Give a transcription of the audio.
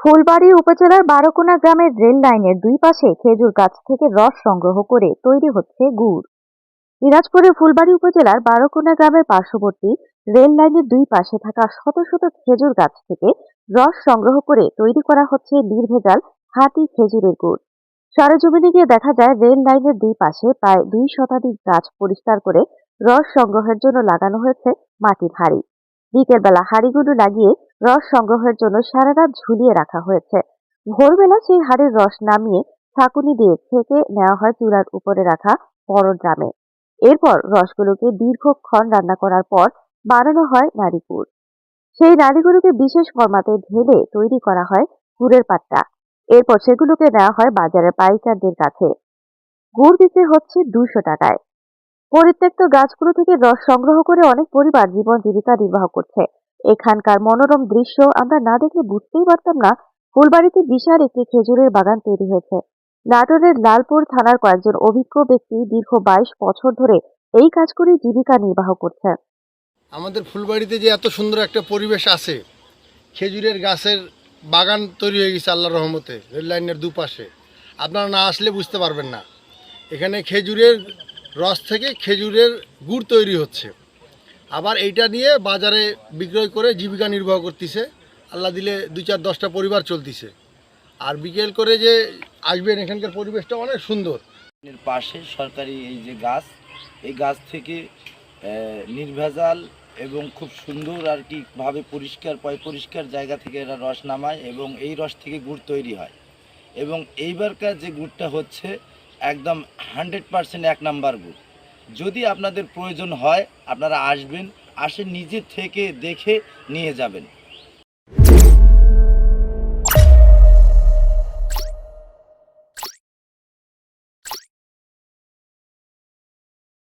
ফুলবাড়ী উপজেলার বারোকোনা গ্রামের রেল লাইনের দুই পাশে খেজুর গাছ থেকে রস সংগ্রহ করে তৈরি হচ্ছে গুড়। দিনাজপুরের ফুলবাড়ী উপজেলার বারোকোনা গ্রামের পার্শ্ববর্তী রেল লাইনের দুই পাশে থাকা শত শত খেজুর গাছ থেকে রস সংগ্রহ করে তৈরি করা হচ্ছে নির্ভেজাল খাঁটি খেজুরের গুড়। সরেজমিনে গিয়ে দেখা যায় রেল লাইনের দুই পাশে প্রায় দুই শতাধিক গাছ পরিষ্কার করে রস সংগ্রহের জন্য লাগানো হয়েছে মাটির হাড়ি। বিকেলবেলা হাড়িগুলো লাগিয়ে রস সংগ্রহের জন্য সারা রাত ঝুলিয়ে রাখা হয়েছে। ভোরবেলা সেই হাড়ির রস নামিয়ে ছাঁকুনি দিয়ে ছেঁকে নেওয়া হয় চুলার উপরে রাখা বড় ড্রামে। এরপর রসগুলোকে দীর্ঘক্ষণ রান্না করার পর বানানো হয় নারীপুর সেই নারীগুলোকে বিশেষ ফরমাতে ঢেলে তৈরি করা হয় গুড়ের পাট্টা। এরপর সেগুলোকে নেওয়া হয় বাজারে পাইকারদের কাছে। গুড় বিক্রি হচ্ছে দুশো টাকায়। পরিত্যক্ত গাছগুলো থেকে রস সংগ্রহ করে অনেক পরিবার জীবন জীবিকা নির্বাহ করছে। এখানকার মনোরম দৃশ্য আমরা না দেখলে বুঝতেই পারতাম না ফুলবাড়িতে বিশাল একটি খেজুরের বাগান তৈরি হয়েছে। নাটোরের লালপুর থানার কয়েকজন অভিজ্ঞ ব্যক্তি দীর্ঘ বাইশ বছর ধরে এই কাজ করে জীবিকা নির্বাহ করছেন আমাদের ফুলবাড়িতে যে এত সুন্দর একটা পরিবেশ আছে, খেজুরের গাছের বাগান তৈরি হয়ে গেছে আল্লাহ রহমতে, রেল লাইনের দুপাশে। আপনারা না আসলে বুঝতে পারবেন না। এখানে খেজুরের রস থেকে খেজুরের গুড় তৈরি হচ্ছে। আবার এইটা নিয়ে বাজারে বিক্রয় করে জীবিকা নির্বাহ করতেছে। আল্লাহ দিলে দুই চার দশটা পরিবার চলতিছে। আর বিকেল করে যে আসবেন, এখানকার পরিবেশটা অনেক সুন্দর। পাশে সরকারি এই যে গাছ, এই গাছ থেকে নির্ভেজাল এবং খুব সুন্দর আর কি ভাবে পরিষ্কার পয় পরিষ্কার জায়গা থেকে এরা রস নামায় এবং এই রস থেকে গুড় তৈরি হয়। এবং এইবারকার যে গুড়টা হচ্ছে একদম হান্ড্রেড পারসেন্ট এক নাম্বার গুড় যদি আপনাদের প্রয়োজন হয়, আপনারা আসবেন, আসে নিজে থেকে দেখে নিয়ে যাবেন।